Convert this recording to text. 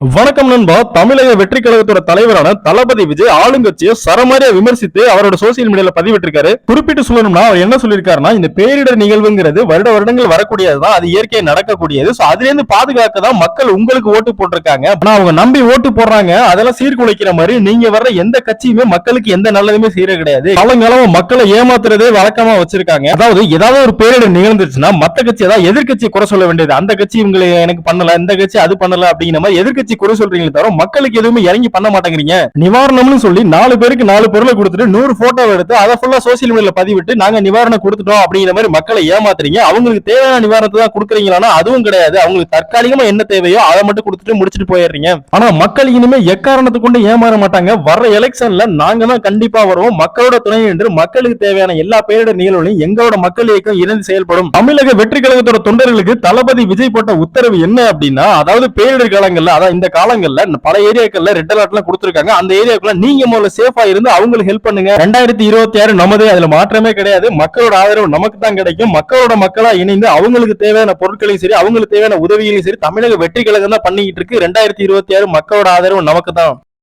வணக்கம் நண்பா. தமிழக வெற்றி கழகத்தோட தலைவரான தளபதி விஜய் ஆளுங்கட்சியை சரமாரியா விமர்சித்து அவரோட சோசியல் மீடியால பதிவிட்டிருக்காரு. குறிப்பிட்டு சொல்லணும்னா அவர் என்ன சொல்லியிருக்காருன்னா இந்த பேரிடர் நிகழ்வுங்கிறது வருட வருடங்கள் வரக்கூடியதுதான் அது இயற்கையை நடக்கக்கூடியது. சோ அதுல இருந்து பாதுகாக்க தான் மக்கள் உங்களுக்கு ஓட்டு போட்டிருக்காங்க. ஆனா அவங்க நம்பி ஓட்டு போடுறாங்க. அதெல்லாம் சீர்குலைக்கிற மாதிரி நீங்க வர்ற எந்த கட்சியுமே மக்களுக்கு எந்த நல்லதுமே செய்யற கிடையாது. காலங்காலமா மக்களை ஏமாத்துறதே வழக்கமா வச்சிருக்காங்க. அதாவது ஏதாவது ஒரு பேரிடர் நிகழ்ந்துருச்சுன்னா மத்த கட்சி ஏதாவது எதிர்க்கட்சி குறை சொல்ல வேண்டியது. அந்த கட்சி இவங்களை எனக்கு பண்ணல இந்த கட்சி அது பண்ணல அப்படிங்கிற மாதிரி எதிர்க்கட்சி குறை சொல்றீங்களே தவிர மக்களுக்கு எதுவுமே இறங்கி பண்ண மாட்டேங்கிறீங்க. நிவாரணம்னு சொல்லி நாலு பேருக்கு நாலு பொருளை கொடுத்துட்டு நூறு போட்டோ எடுத்து அதை ஃபுல்லா சோசியல் மீடியால பதிவிட்டு நாங்க நிவாரணம் கொடுத்துட்டோம் அப்படிங்கிற மாதிரி மக்களை ஏமாத்துறீங்க. அவங்களுக்கு தேவையான நிவாரணத்தை தான் கொடுக்குறீங்களான்னா அதுவும் கிடையாது. அவங்களுக்கு தற்காலிகமா என்ன தேவையோ அதை மட்டும் கொடுத்துட்டு முடிச்சிட்டு போயிடுறீங்க. ஆனா மக்கள் இனிமே எக்காரணத்தை கொண்டு ஏமாற மாட்டாங்க. வர்ற எலெக்ஷன்ல நாங்க தான் கண்டிப்பா வருவோம். மக்களோட துணை நின்று மக்களுக்கு தேவையான எல்லா பேரிட நிகழ்வுகளையும் எங்களோட மக்கள் இயக்கம் இணைந்து செயல்படும். தமிழக வெற்றி கழகத்தோட தொண்டர்களுக்கு தளபதி விஜய் போட்ட உத்தரவு என்ன அப்படின்னா அதாவது பேரிடர் காலங்கள்ல அதான் இந்த காலங்கள்ல பல ஏரியாக்கள்ல ரெட் அலர்ட் எல்லாம் கொடுத்துருக்காங்க. அந்த ஏரியாக்குள்ள நீங்க முதல்ல சேஃபா இருந்து அவங்களுக்கு ஹெல்ப் பண்ணுங்க. ரெண்டாயிரத்தி இருபத்தி ஆறு நமது அதுல மாற்றமே கிடையாது. மக்களோட ஆதரவு நமக்கு தான் கிடைக்கும். மக்களோட மக்களா இணைந்து அவங்களுக்கு தேவையான பொருட்களையும் சரி அவங்களுக்கு தேவையான உதவிகளையும் சரி தமிழக வெற்றி கழகம் தான் பண்ணிக்கிட்டு இருக்கு. ரெண்டாயிரத்தி இருபத்தி ஆறு மக்களோட ஆதரவு நமக்கு தான்.